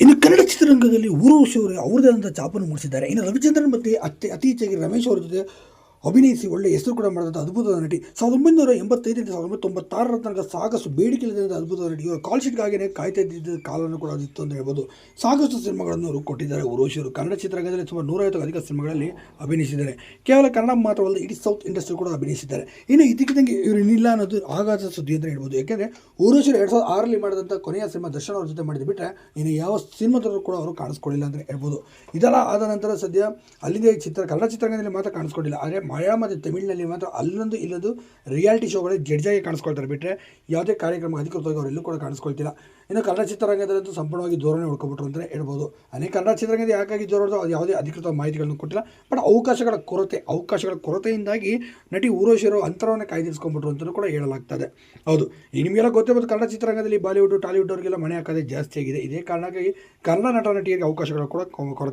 ಇನ್ನು ಕನ್ನಡ ಚಿತ್ರರಂಗದಲ್ಲಿ ಊರ್ವಶಿ ಅವರು ಅವ್ರದೇ ಆದಂಥ ಚಾಪನ್ನು ಮೂಡಿಸಿದ್ದಾರೆ. ಇನ್ನು ರವಿಚಂದ್ರನ್ ಮತ್ತು ಅತಿ ಅತೀಚೆಗೆ ರಮೇಶ್ ಅವರ ಜೊತೆ ಅಭಿನಯಿಸಿ ಒಳ್ಳೆ ಹೆಸರು ಕೂಡ ಮಾಡಿದಂಥ ಅದ್ಭುತ ನಟಿ. ಸಾವಿರದ ಒಂಬೈನೂರ ಎಂಬತ್ತೈದರಿಂದ ಸಾವಿರದ ಒಂಬೈನೂರ ತೊಂಬತ್ತಾರರ ತನಕ ಸಾಕಷ್ಟು ಬೇಡಿಕೆ ಇಲ್ಲದಂಥ ಅದ್ಭುತ ನಟಿ. ಇವರು ಕಾಲ್ ಶೀಟ್ಗಾಗಿಯೇ ಕಾಯ್ತಾ ಇದ್ದಿದ್ದ ಕಾಲವನ್ನು ಕೂಡ ಅದಿತ್ತು ಅಂತ ಹೇಳ್ಬೋದು. ಸಾಕಷ್ಟು ಸಿನಿಮಾಗಳನ್ನು ಅವರು ಕೊಟ್ಟಿದ್ದಾರೆ. ಉರೋಶಿಯವರು ಕನ್ನಡ ಚಿತ್ರರಂಗದಲ್ಲಿ ಸುಮಾರು ನೂರೈವತ್ತಕ್ಕೂ ಅಧಿಕ ಸಿನಿಮಾಗಳಲ್ಲಿ ಅಭಿನಯಿಸಿದ್ದಾರೆ. ಕೇವಲ ಕನ್ನಡ ಮಾತ್ರವಲ್ಲದೆ ಇಡೀ ಸೌತ್ ಇಂಡಸ್ಟ್ರಿ ಕೂಡ ಅಭಿನಯಿಸಿದ್ದಾರೆ. ಇನ್ನು ಇದಕ್ಕಿದ್ದಂಗೆ ಇವರು ಇನ್ನಿಲ್ಲ ಅನ್ನೋದು ಆಘಾತ ಸುದ್ದಿ ಅಂತ ಹೇಳ್ಬೋದು. ಯಾಕೆಂದರೆ ಉರೋಶಿಯರು ಎರಡು ಸಾವಿರದ ಆರಲ್ಲಿ ಮಾಡಿದಂಥ ಕೊನೆಯ ಸಿನಿಮಾ ದರ್ಶನ್ ಅವ್ರ ಜೊತೆ ಮಾಡಿದ ಬಿಟ್ಟರೆ ಇನ್ನು ಯಾವ ಸಿನಿಮಾದಲ್ಲೂ ಕೂಡ ಅವರು ಕಾಣಿಸ್ಕೊಳ್ಳಿಲ್ಲ ಅಂತ ಹೇಳ್ಬೋದು. ಇದೆಲ್ಲ ಆದ ನಂತರ ಸದ್ಯ ಅಲ್ಲಿಂದ ಚಿತ್ರ ಕನ್ನಡ ಚಿತ್ರರಂಗದಲ್ಲಿ ಮಾತ್ರ ಕಾಣಿಸ್ಕೊಂಡಿಲ್ಲ. ಆದರೆ ಮಲಯಾಳ ಮತ್ತು ತಮಿಳಿನಲ್ಲಿ ಮಾತ್ರ ಅಲ್ಲೊಂದು ಇಲ್ಲೊಂದು ರಿಯಾಲಿಟಿ ಶೋಗಳಲ್ಲಿ ಜಡ್ಜಾಗಿ ಕಾಣಿಸ್ಕೊಳ್ತಾರೆ. ಬಿಟ್ಟರೆ ಯಾವುದೇ ಕಾರ್ಯಕ್ರಮ ಅಧಿಕೃತವಾಗಿ ಅವರೆಲ್ಲೂ ಕೂಡ ಕಾಣಿಸ್ಕೊಳ್ತಿಲ್ಲ. ಇನ್ನು ಕನ್ನಡ ಚಿತ್ರರಂಗದಲ್ಲಂತೂ ಸಂಪೂರ್ಣವಾಗಿ ಧೋರಣೆ ಹುಡ್ಕೊಬಿಟ್ರು ಅಂತಲೇ ಹೇಳ್ಬೋದು. ಅನೇಕ ಕನ್ನಡ ಚಿತ್ರರಂಗದ ಯಾಕಾಗಿ ಜೋರ ಅದು ಯಾವುದೇ ಅಧಿಕೃತ ಮಾಹಿತಿಗಳನ್ನು ಕೊಟ್ಟಿಲ್ಲ. ಬಟ್ ಅವಕಾಶಗಳ ಕೊರತೆ, ಅವಕಾಶಗಳ ಕೊರತೆಯಿಂದಾಗಿ ನಟಿ ಊರೋಶಿರೋ ಅಂತರವನ್ನು ಕಾಯ್ದಿರಿಸ್ಕೊಂಡ್ಬಿಟ್ರು ಅಂತಲೂ ಕೂಡ ಹೇಳಲಾಗ್ತದೆ. ಹೌದು ಈ ನಿಮಗೆಲ್ಲ ಗೊತ್ತಿರ್ಬೋದು ಕನ್ನಡ ಚಿತ್ರರಂಗದಲ್ಲಿ ಬಾಲಿವುಡ್, ಟಾಲಿವುಡ್ ಅವರಿಗೆಲ್ಲ ಮನೆ ಹಾಕೋದೇ ಜಾಸ್ತಿ ಆಗಿದೆ. ಇದೇ ಕಾರಣಕ್ಕಾಗಿ ಕನ್ನಡ ನಟ ನಟಿಯರಿಗೆ ಅವಕಾಶಗಳು ಕೂಡ ಕೊರತೆ.